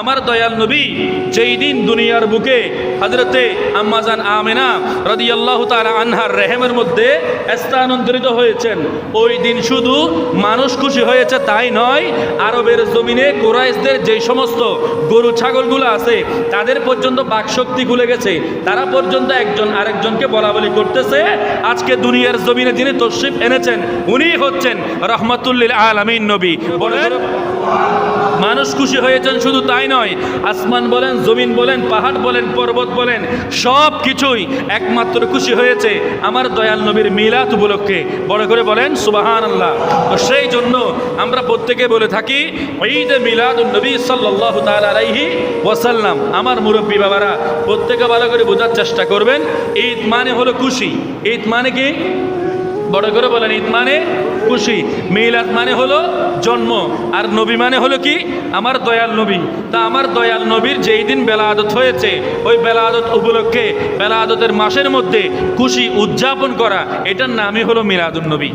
আমার দয়াল নবী, যেই দিন দুনিয়ার বুকে হজরতে আম্মাজান আমেনা রাদিয়াল্লাহু তাআলা আনহার রেহেমের মধ্যে স্থানান্তরিত হয়েছেন, ওই দিন শুধু মানুষ খুশি হয়েছে তাই নয়, আরবের জমিনে কোরাইশদের যেই সমস্ত গরু ছাগলগুলো আছে, তাদের পর্যন্ত বাকশক্তি খুলে গেছে, তারা পর্যন্ত একজন আরেকজনকে বলা বলি করতেছে, আজকে দুনিয়ার জমিনে যিনি তশরিফ এনেছেন উনি হচ্ছেন রহমতুল্লিল আলামিন নবী। বলেন। মানুষ খুশি হয়েছেন শুধু তাই নয়। আসমান বলেন, জমিন বলেন, পাহাড় বলেন, পর্বত বলেন, সব কিছুই একমাত্র খুশি হয়েছে আমার দয়াল নবীর মিলাদ উপলক্ষে। বড় করে বলেন সুবাহান আল্লাহ তো সেই জন্য আমরা প্রত্যেকে বলে থাকি, ঈদ মিলাদ নবী সাল্লাহ তালাহি ওয়াসাল্লাম। আমার মুরব্বী বাবারা, প্রত্যেকে ভালো করে বোঝার চেষ্টা করবেন, ঈদ মানে হলো খুশি। ঈদ মানে কি? বড় করে বলেন, ঈদ মানে খুশি। মেইলাদ মানে হলো জন্ম, আর নবী মানে হলো কি? আমার দয়াল নবী। তা আমার দয়াল নবীর যেই দিন বেলা আদত হয়েছে, ওই বেলা আদত উপলক্ষে বেলা আদতের মাসের মধ্যে খুশি উদযাপন করা, এটার নামই হলো মিলাদুল নবী।